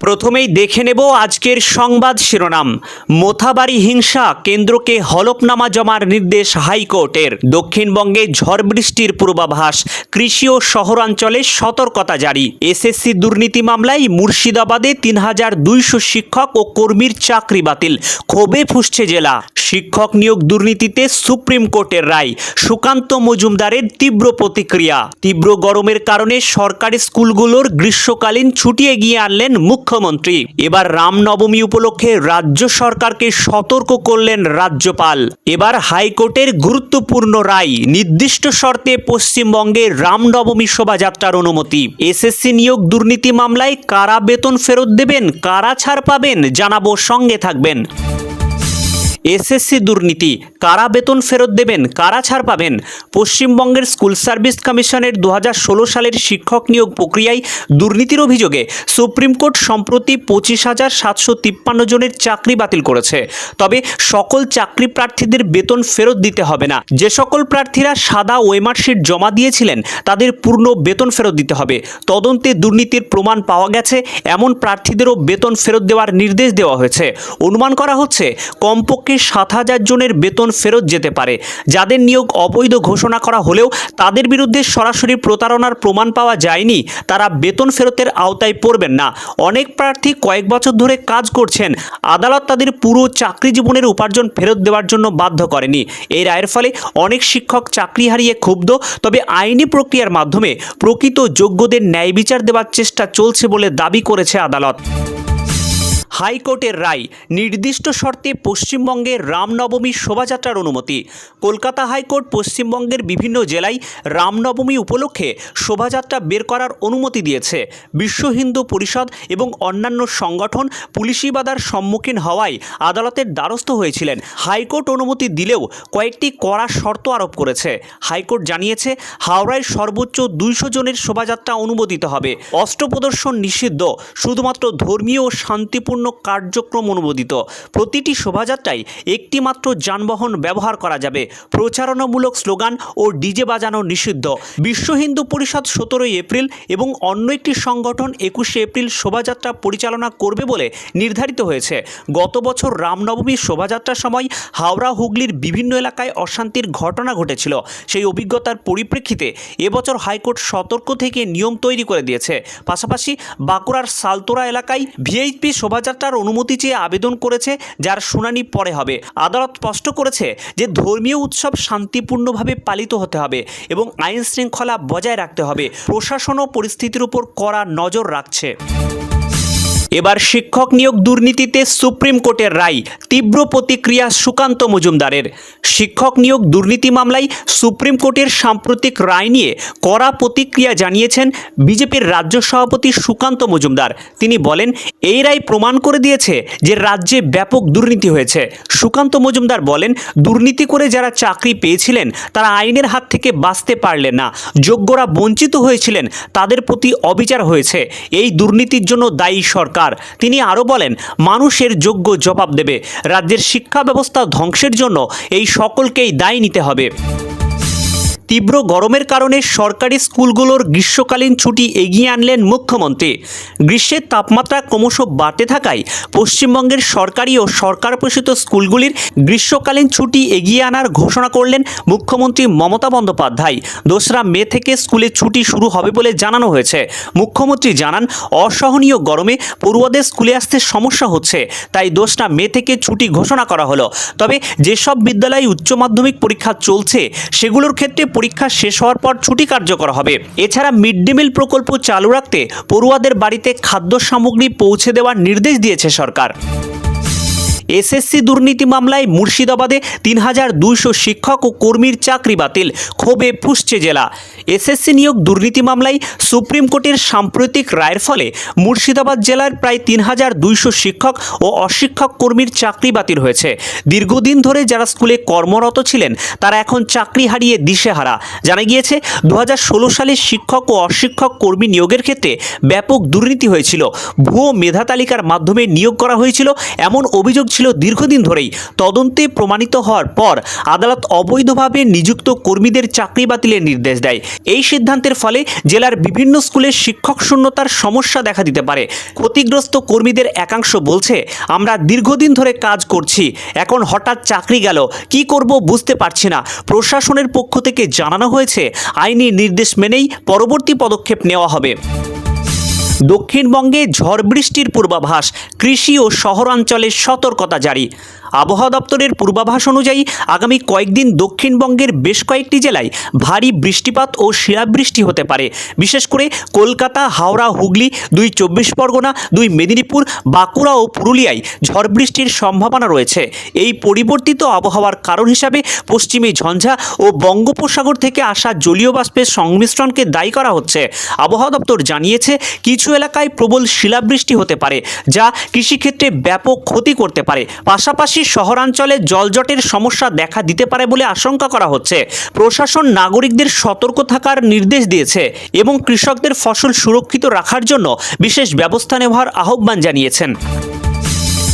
প্রথমেই দেখে নেব আজকের সংবাদ শিরোনাম। মোথাবাড়ি হিংসা কেন্দ্রকে হলফনামা জমার নির্দেশ হাইকোর্টের। দক্ষিণবঙ্গে ঝড় বৃষ্টির পূর্বাভাস, কৃষি ও শহরাঞ্চলে সতর্কতা জারি। এসএসসি দুর্নীতি মামলায় মুর্শিদাবাদে তিন হাজার দুইশো শিক্ষক ও কর্মীর চাকরি বাতিল, ক্ষোভে ফুসছে জেলা। শিক্ষক নিয়োগ দুর্নীতিতে সুপ্রিম কোর্টের রায়, সুকান্ত মজুমদারের তীব্র প্রতিক্রিয়া। তীব্র গরমের কারণে সরকারি স্কুলগুলোর গ্রীষ্মকালীন ছুটি এগিয়ে আনলেন মুখ্যমন্ত্রী। এবার রামনবমী উপলক্ষে রাজ্য সরকারকে সতর্ক করলেন রাজ্যপাল। এবার হাইকোর্টের গুরুত্বপূর্ণ রায়, নির্দিষ্ট শর্তে পশ্চিমবঙ্গে রামনবমী শোভাযাত্রার অনুমতি। এসএসসি নিয়োগ দুর্নীতি মামলায় কারা বেতন ফেরত দেবেন, কারা ছাড় পাবেন জানাব সঙ্গে থাকবেন। এসএসসি দুর্নীতি, কারা বেতন ফেরত দেবেন, কারা ছাড় পাবেন? পশ্চিমবঙ্গের স্কুল সার্ভিস কমিশনের দু হাজার ষোলো সালের শিক্ষক নিয়োগ প্রক্রিয়ায় দুর্নীতির অভিযোগে সুপ্রিম কোর্ট সম্প্রতি পঁচিশ হাজার সাতশো তিপ্পান্ন জনের চাকরি বাতিল করেছে। তবে সকল চাকরি প্রার্থীদের বেতন ফেরত দিতে হবে না। যে সকল প্রার্থীরা সাদা ওয়েমার্কশিট জমা দিয়েছিলেন, তাদের পূর্ণ বেতন ফেরত দিতে হবে। তদন্তে দুর্নীতির প্রমাণ পাওয়া গেছে, এমন প্রার্থীদেরও বেতন ফেরত দেওয়ার নির্দেশ দেওয়া হয়েছে। অনুমান করা হচ্ছে, কমপক্ষে সাত হাজার জনের বেতন ফেরত যেতে পারে। যাদের নিয়োগ অবৈধ ঘোষণা করা হলেও তাদের বিরুদ্ধে সরাসরি প্রতারণার প্রমাণ পাওয়া যায়নি, তারা বেতন ফেরতের আওতায় পড়বেন না। অনেক প্রার্থী কয়েক বছর ধরে কাজ করছেন, আদালত তাদের পুরো চাকরি জীবনের উপার্জন ফেরত দেওয়ার জন্য বাধ্য করেনি। এই রায়ের ফলে অনেক শিক্ষক চাকরি হারিয়ে ক্ষুব্ধ, তবে আইনি প্রক্রিয়ার মাধ্যমে প্রকৃত যোগ্যদের ন্যায় বিচার দেওয়ার চেষ্টা চলছে বলে দাবি করেছে আদালত। হাইকোর্টের রায়, নির্দিষ্ট শর্তে পশ্চিমবঙ্গে রামনবমী শোভাযাত্রার অনুমতি। কলকাতা হাইকোর্ট পশ্চিমবঙ্গের বিভিন্ন জেলায় রামনবমী উপলক্ষে শোভাযাত্রা বের করার অনুমতি দিয়েছে। বিশ্ব হিন্দু পরিষদ এবং অন্যান্য সংগঠন পুলিশি বাধার সম্মুখীন হওয়ায় আদালতের দ্বারস্থ হয়েছিলেন। হাইকোর্ট অনুমতি দিলেও কয়েকটি কড়া শর্ত আরোপ করেছে। হাইকোর্ট জানিয়েছে, হাওড়ায় সর্বোচ্চ দুইশো জনের শোভাযাত্রা অনুমোদিত হবে। অস্ত্র প্রদর্শন নিষিদ্ধ, শুধুমাত্র ধর্মীয় ও শান্তিপূর্ণ কার্যক্রম অনুমোদিত। প্রতিটি শোভাযাত্রায় একটি মাত্র যানবাহন ব্যবহার করা যাবে। প্রচারণামূলক স্লোগান ও ডিজে বাজানো নিষিদ্ধ। বিশ্ব হিন্দু পরিষদ সতেরোই এপ্রিল এবং অন্য একটি সংগঠন একুশে এপ্রিল শোভাযাত্রা পরিচালনা করবে বলে নির্ধারিত হয়েছে। গত বছর রামনবমীর শোভাযাত্রার সময় হাওড়া, হুগলির বিভিন্ন এলাকায় অশান্তির ঘটনা ঘটেছিল। সেই অভিজ্ঞতার পরিপ্রেক্ষিতে এবছর হাইকোর্ট সতর্ক থেকে নিয়ম তৈরি করে দিয়েছে। পাশাপাশি বাঁকুড়ার সালতোরা এলাকায় ভিআইপি শোভাযাত্রার অনুমতি চেয়ে আবেদন করেছে, যার শুনানি পরে হবে। আদালত স্পষ্ট করেছে যে ধর্মীয় উৎসব শান্তিপূর্ণভাবে পালিত হতে হবে এবং আইন শৃঙ্খলা বজায় রাখতে হবে। প্রশাসনও পরিস্থিতির উপর কড়া নজর রাখছে। এবার শিক্ষক নিয়োগ দুর্নীতিতে সুপ্রিম কোর্টের রায়, তীব্র প্রতিক্রিয়া সুকান্ত মজুমদারের। শিক্ষক নিয়োগ দুর্নীতি মামলায় সুপ্রিম কোর্টের সাম্প্রতিক রায় নিয়ে কড়া প্রতিক্রিয়া জানিয়েছেন বিজেপির রাজ্য সভাপতি সুকান্ত মজুমদার। তিনি বলেন, এই রায় প্রমাণ করে দিয়েছে যে রাজ্যে ব্যাপক দুর্নীতি হয়েছে। সুকান্ত মজুমদার বলেন, দুর্নীতি করে যারা চাকরি পেয়েছিলেন, তারা আইনের হাত থেকে বাঁচতে পারলেন না। যোগ্যরা বঞ্চিত হয়েছিলেন, তাদের প্রতি অবিচার হয়েছে। এই দুর্নীতির জন্য দায়ী সরকার। তিনি আরও বলেন, মানুষের যোগ্য জবাব দেবে। রাজ্যের শিক্ষা ব্যবস্থা ধ্বংসের জন্য এই সকলকেই দায়ী নিতে হবে। তীব্র গরমের কারণে সরকারি স্কুলগুলোর গ্রীষ্মকালীন ছুটি এগিয়ে আনলেন মুখ্যমন্ত্রী। গ্রীষ্মের তাপমাত্রা ক্রমশ বাড়তে থাকায় পশ্চিমবঙ্গের সরকারি ও সরকার পোষিত স্কুলগুলির গ্রীষ্মকালীন ছুটি এগিয়ে আনার ঘোষণা করলেন মুখ্যমন্ত্রী মমতা বন্দ্যোপাধ্যায়। দোসরা মে থেকে স্কুলে ছুটি শুরু হবে বলে জানানো হয়েছে। মুখ্যমন্ত্রী জানান, অসহনীয় গরমে পড়ুয়াদের স্কুলে আসতে সমস্যা হচ্ছে, তাই দোসরা মে থেকে ছুটি ঘোষণা করা হলো। তবে যেসব বিদ্যালয়ে উচ্চ মাধ্যমিক পরীক্ষা চলছে, সেগুলোর ক্ষেত্রে পরীক্ষা শেষ হওয়ার পর ছুটি কার্যকর হবে। এছাড়া মিড ডে মিল প্রকল্প চালু রাখতে পড়ুয়াদের বাড়িতে খাদ্য সামগ্রী পৌঁছে দেওয়ার নির্দেশ দিয়েছে সরকার। এসএসসি দুর্নীতি মামলায় মুর্শিদাবাদে তিন হাজার দুইশো শিক্ষক ও কর্মীর চাকরি বাতিল, ক্ষোভে ফুসছে জেলা। এসএসসি নিয়োগ দুর্নীতি মামলায় সুপ্রিম কোর্টের সাম্প্রতিক রায়ের ফলে মুর্শিদাবাদ জেলার প্রায় তিন হাজার দুইশো শিক্ষক ও অশিক্ষক কর্মীর চাকরি বাতিল হয়েছে। দীর্ঘদিন ধরে যারা স্কুলে কর্মরত ছিলেন, তারা এখন চাকরি হারিয়ে দিশেহারা। জানা গিয়েছে দু হাজার ষোলো সালে শিক্ষক ও অশিক্ষক কর্মী নিয়োগের ক্ষেত্রে ব্যাপক দুর্নীতি হয়েছিল। ভুয়ো মেধা তালিকার মাধ্যমে নিয়োগ করা হয়েছিল, এমন অভিযোগ ছিল দীর্ঘদিন ধরেই। তদন্তে প্রমাণিত হওয়ার পর আদালত অবৈধভাবে নিযুক্ত কর্মীদের চাকরি বাতিলের নির্দেশ দেয়। এই সিদ্ধান্তের ফলে জেলার বিভিন্ন স্কুলে শিক্ষক শূন্যতার সমস্যা দেখা দিতে পারে। ক্ষতিগ্রস্ত কর্মীদের একাংশ বলছে, আমরা দীর্ঘদিন ধরে কাজ করছি, এখন হঠাৎ চাকরি গেল, কি করব বুঝতে পারছি না। প্রশাসনের পক্ষ থেকে জানানো হয়েছে, আইনি নির্দেশ মেনেই পরবর্তী পদক্ষেপ নেওয়া হবে। দক্ষিণবঙ্গে ঝড় বৃষ্টির পূর্বাভাস কৃষি ও শহরাঞ্চলে সতর্কতা জারি। আবহাওয়া দপ্তরের পূর্বাভাস অনুযায়ী আগামী কয়েকদিন দক্ষিণবঙ্গের বেশ কয়েকটি জেলায় ভারী বৃষ্টিপাত ও শিলাবৃষ্টি হতে পারে। বিশেষ করে কলকাতা, হাওড়া, হুগলি, দুই চব্বিশ পরগনা, দুই মেদিনীপুর, বাঁকুড়া ও পুরুলিয়ায় ঝড় বৃষ্টির সম্ভাবনা রয়েছে। এই পরিবর্তিত আবহাওয়ার কারণ হিসাবে পশ্চিমী ঝঞ্ঝা ও বঙ্গোপসাগর থেকে আসা জলীয় বাষ্পের সংমিশ্রণকে দায়ী করা হচ্ছে। আবহাওয়া দপ্তর জানিয়েছে, কিছু এলাকায় প্রবল শিলাবৃষ্টি হতে পারে, যা কৃষিক্ষেত্রে ব্যাপক ক্ষতি করতে পারে। পাশাপাশি শহরাঞ্চলে জলজটের সমস্যা দেখা দিতে পারে বলে আশঙ্কা করা হচ্ছে। প্রশাসন নাগরিকদের সতর্ক থাকার নির্দেশ দিয়েছে এবং কৃষকদের ফসল সুরক্ষিত রাখার জন্য বিশেষ ব্যবস্থা নেওয়ার আহ্বান জানিয়েছেন।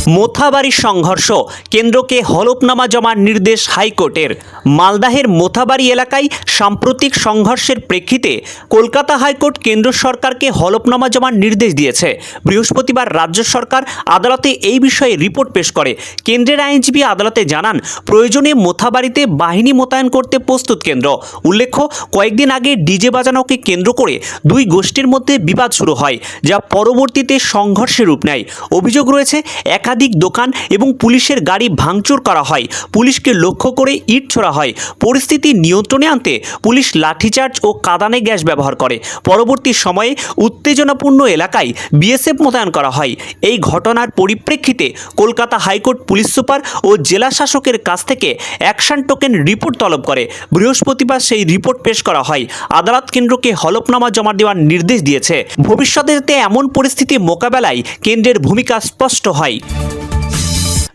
মোথাবাড়ির সংঘর্ষ। কেন্দ্রকে হলফনামা জমার নির্দেশ হাইকোর্টের। মালদাহের মোথাবাড়ি এলাকায় সাম্প্রতিক সংঘর্ষের প্রেক্ষিতে কলকাতা হাইকোর্ট কেন্দ্র সরকারকে হলফনামা জমার নির্দেশ দিয়েছে। বৃহস্পতিবার রাজ্য সরকার আদালতে এই বিষয়ে রিপোর্ট পেশ করে। কেন্দ্রের আইনজীবী আদালতে জানান, প্রয়োজনে মোথাবাড়িতে বাহিনী মোতায়েন করতে প্রস্তুত কেন্দ্র। উল্লেখ্য, কয়েকদিন আগে ডিজে বাজানোকে কেন্দ্র করে দুই গোষ্ঠীর মধ্যে বিবাদ শুরু হয়, যা পরবর্তীতে সংঘর্ষে রূপ নেয়। অভিযোগ রয়েছে, একাধিক দোকান এবং পুলিশের গাড়ি ভাঙচুর করা হয়। পুলিশকে লক্ষ্য করে ইট ছোড়া হয়। পরিস্থিতি নিয়ন্ত্রণে আনতে পুলিশ লাঠিচার্জ ও কাদানে গ্যাস ব্যবহার করে। পরবর্তী সময়ে উত্তেজনাপূর্ণ এলাকায় বিএসএফ মোতায়েন করা হয়। এই ঘটনার পরিপ্রেক্ষিতে Kolkata high court police super ও জেলা শাসকের কাছ থেকে অ্যাকশন টোকেন রিপোর্ট তলব করে। বৃহস্পতিবার সেই রিপোর্ট পেশ করা হয়। আদালত কেন্দ্রকে হলফনামা জমা দেওয়ার নির্দেশ দিয়েছে। ভবিষ্যতে এমন পরিস্থিতি মোকাবেলায় কেন্দ্রের ভূমিকা স্পষ্ট হয়।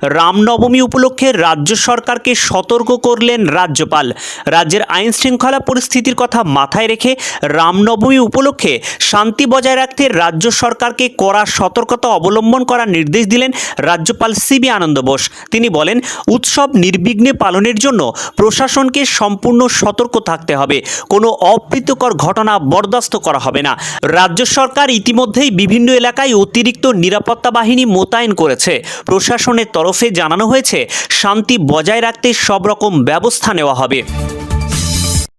রামনবমী উপলক্ষে রাজ্য সরকারকে সতর্ক করলেন রাজ্যপাল। রাজ্যের আইন শৃঙ্খলা পরিস্থিতির কথা মাথায় রেখে রামনবমী উপলক্ষে শান্তি বজায় রাখতে রাজ্য সরকারকে কড়া সতর্কতা অবলম্বন করার নির্দেশ দিলেন রাজ্যপাল সিবি আনন্দ বোস। তিনি বলেন, উৎসব নির্বিঘ্নে পালনের জন্য প্রশাসনকে সম্পূর্ণ সতর্ক থাকতে হবে। কোনো অপ্রীতকর ঘটনা বরদাস্ত করা হবে না। রাজ্য সরকার ইতিমধ্যেই বিভিন্ন এলাকায় অতিরিক্ত নিরাপত্তা বাহিনী মোতায়েন করেছে। প্রশাসনের তরফে জানানো হয়েছে শান্তি বজায় রাখতে সব রকম ব্যবস্থা নেওয়া হবে।